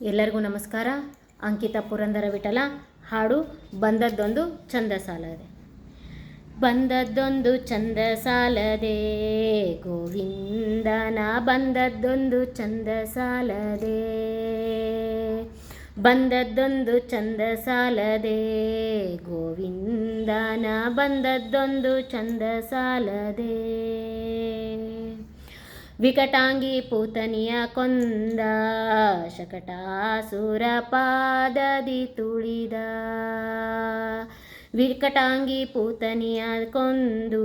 ಎಲ್ಲರಿಗೂ ನಮಸ್ಕಾರ. ಅಂಕಿತ ಪುರಂದರ ವಿಠಲ, ಹಾಡು ಬಂದದ್ದೊಂದು ಚಂದ ಸಾಲದೆ ಬಂದದ್ದೊಂದು ಚಂದ ಸಾಲದೆ ಗೋವಿಂದನ ಬಂದದ್ದೊಂದು ಚಂದ ಸಾಲದೆ ಬಂದದ್ದೊಂದು ಚಂದ ಸಾಲದೆ ಗೋವಿಂದನ ಬಂದದ್ದೊಂದು ಚಂದ ಸಾಲದೆ ವಿಕಟಾಂಗಿ ಪೂತನಿಯ ಕೊಂದ, ಶಕಟಾಸುರ ಪಾದದಿ ತುಳಿದ. ವಿಕಟಾಂಗಿ ಪೂತನಿಯ ಕೊಂದು,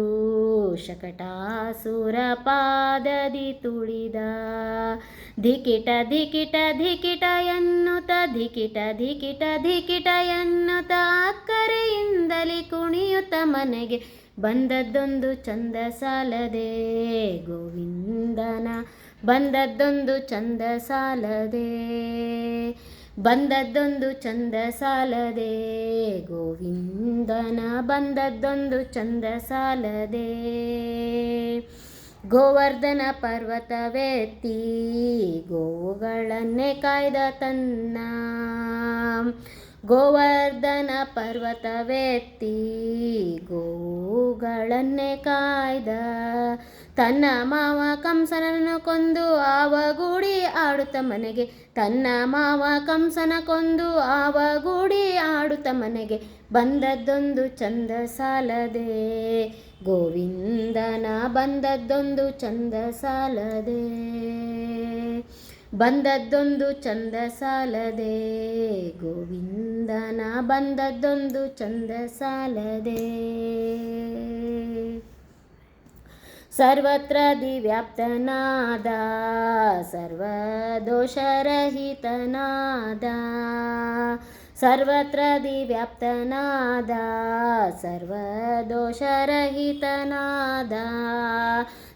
ಶಕಟಾಸುರ ಪಾದದಿ ತುಳಿದ. ಧಿಕಿಟ ಧಿಕಿಟ ಧಿಕಿಟ ಎನ್ನುತ್ತ ಧಿಕಿಟ ಧಿಕಿಟ ಧಿಕಿಟ ಎನ್ನುತ ಅಕ್ಕರೆಯಿಂದಲೇ ಕುಣಿಯುತ್ತ ಮನೆಗೆ ಬಂದದ್ದೊಂದು ಚಂದ ಸಾಲದೆ. ಗೋವಿಂದನ ಬಂದದ್ದೊಂದು ಚಂದ ಸಾಲದೆ. ಬಂದದ್ದೊಂದು ಚಂದ ಸಾಲದೆ. ಗೋವಿಂದನ, ಬಂದದ್ದೊಂದು ಚಂದ ಸಾಲದೆ. ಗೋವರ್ಧನ ಪರ್ವತವೆತ್ತಿ ಗೋವುಗಳನ್ನೇ ಕಾಯ್ದ ತನ್ನ. ಗೋವರ್ಧನ ಪರ್ವತವೆತ್ತಿ ಗೋವುಗಳನ್ನೇ ಕಾಯ್ದ ತನ್ನ ಮಾವ ಕಂಸನನ್ನು ಕೊಂದು ಆವಗೂಡಿ ಆಡುತ್ತ ಮನೆಗೆ. ತನ್ನ ಮಾವ ಕಂಸನ ಕೊಂದು ಆವಗೂಡಿ ಆಡುತ್ತ ಮನೆಗೆ. ಬಂದದ್ದೊಂದು ಚಂದ ಸಾಲದೆ. ಗೋವಿಂದನ ಬಂದದ್ದೊಂದು ಚಂದ ಸಾಲದೆ. ಬಂದದ್ದೊಂದು ಚಂದ ಸಾಲದೆ. ಗೋವಿಂದನ ಬಂದದ್ದೊಂದು ಚಂದ ಸಾಲದೆ. सर्वत्र दिव्याप्तनादा सर्वदोषरहितनादा। ಸರ್ವತ್ರ ದಿವ್ಯಾಪ್ತನಾದ, ಸರ್ವದೋಷರಹಿತನಾದ.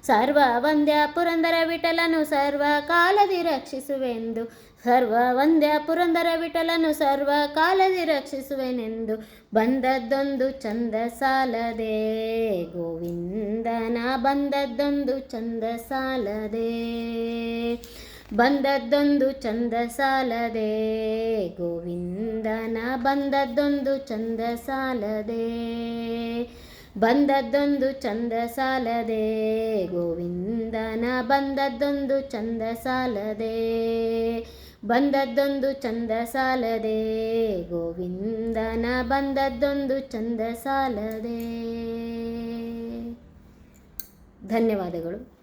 ಸರ್ವ ವಂದ್ಯ ಪುರಂದರ ವಿಠಲನು ಸರ್ವ ಕಾಲದಿ ರಕ್ಷಿಸುವೆಂದು ಸರ್ವ ವಂದ್ಯ ಪುರಂದರ ವಿಠಲನು ಸರ್ವ ಕಾಲದಿ ರಕ್ಷಿಸುವೆನೆಂದು, ಬಂದದ್ದೊಂದು ಚಂದ ಸಾಲದೆ ಗೋವಿಂದನ ಬಂದದ್ದೊಂದು ಚಂದ ಸಾಲದೆ ಬಂದದ್ದೊಂದು ಚಂದ ಸಾಲದೆ. ಗೋವಿಂದನ ಬಂದದ್ದೊಂದು ಚಂದ ಸಾಲದೆ. ಬಂದದ್ದೊಂದು ಚಂದ ಸಾಲದೆ. ಗೋವಿಂದನ ಬಂದದ್ದೊಂದು ಚಂದ ಸಾಲದೆ. ಬಂದದ್ದೊಂದು ಚಂದ ಸಾಲದೆ. ಗೋವಿಂದನ ಬಂದದ್ದೊಂದು ಚಂದ ಸಾಲದೆ. ಧನ್ಯವಾದಗಳು.